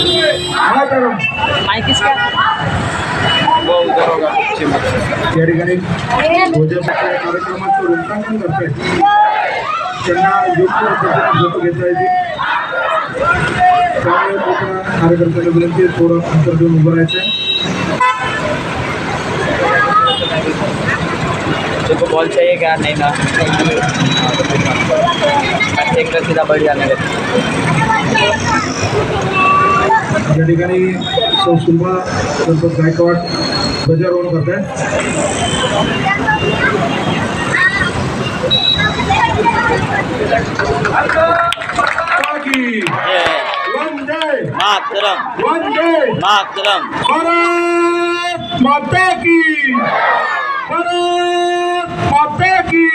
हा तर माहितीच काय या ठिकाणी भोजनाच्या कार्यक्रमाचं रूपांकन करतायत त्यांना योग्य पद्धतीने फ़ोटो घेता येते त्यामुळे लोकांना कार्यकर्त्यांना विनंती आहे, थोडं अंतर देऊन उभं राहायचं आहे तुमको बॉल चाहिए क्या? नहीं ना। एक सीधा बढ़ जाने लगे या ठिकाणी सौ सुरमा गणपत गायकवाड ध्वजारोहण करत आहे मातरम। वंदे मातरम। भारत माता की। भारत माता की।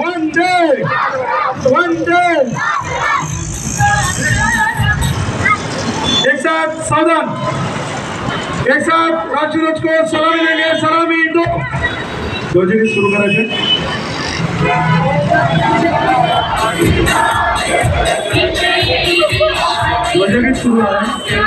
वंदे वंदे साथ सावधान। एक साथ राष्ट्रध्वज को सलामी देंगे सलामी दो शुरू सुरू करायचे ध्वजगीत सुरू शुरू मातृभूमि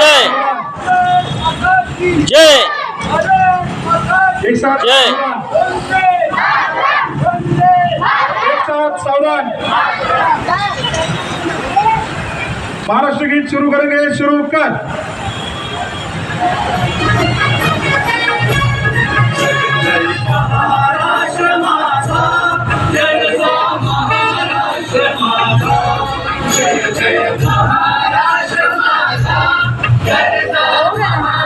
जय। जय एक साथ जय। एक साथ सावधान महाराष्ट्र गीत शुरू करेंगे शुरू कर 我爱大兴安岭，跟着我。